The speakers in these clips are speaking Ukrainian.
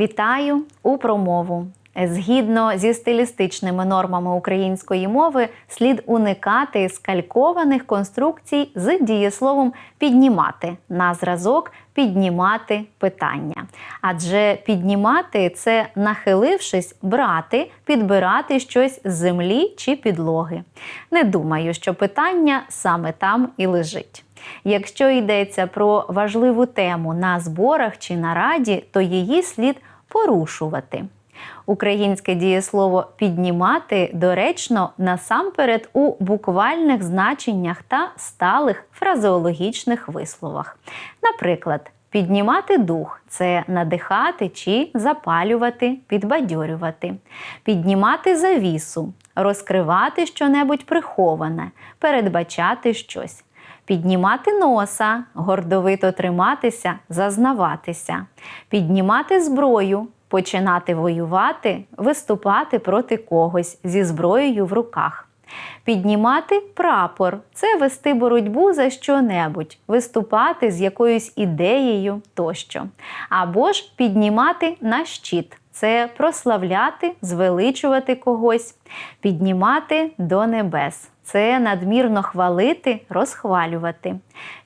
Вітаю у промову. Згідно зі стилістичними нормами української мови, слід уникати скалькованих конструкцій з дієсловом піднімати на зразок піднімати питання. Адже піднімати це нахилившись, брати, підбирати щось з землі чи підлоги. Не думаю, що питання саме там і лежить. Якщо йдеться про важливу тему на зборах чи нараді, то її слід порушувати. Українське дієслово піднімати доречно насамперед у буквальних значеннях та сталих фразеологічних висловах. Наприклад, піднімати дух це надихати чи запалювати, підбадьорювати, піднімати завісу, розкривати щонебудь приховане, передбачати щось. Піднімати носа, гордовито триматися, зазнаватися, піднімати зброю, починати воювати, виступати проти когось зі зброєю в руках. Піднімати прапор це вести боротьбу за що-небудь, виступати з якоюсь ідеєю тощо. Або ж піднімати на щит це прославляти, звеличувати когось, піднімати до небес. Це надмірно хвалити, розхвалювати.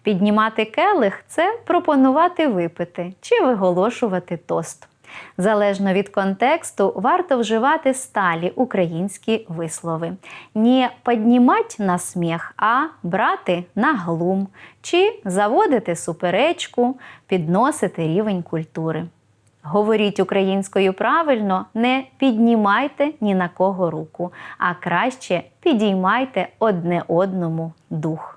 Піднімати келих це пропонувати випити чи виголошувати тост. Залежно від контексту, варто вживати сталі українські вислови. Не піднімать на сміх, а брати на глум, чи заводити суперечку, підносити рівень культури. Говоріть українською правильно, не піднімайте ні на кого руку, а краще підіймайте одне одному дух.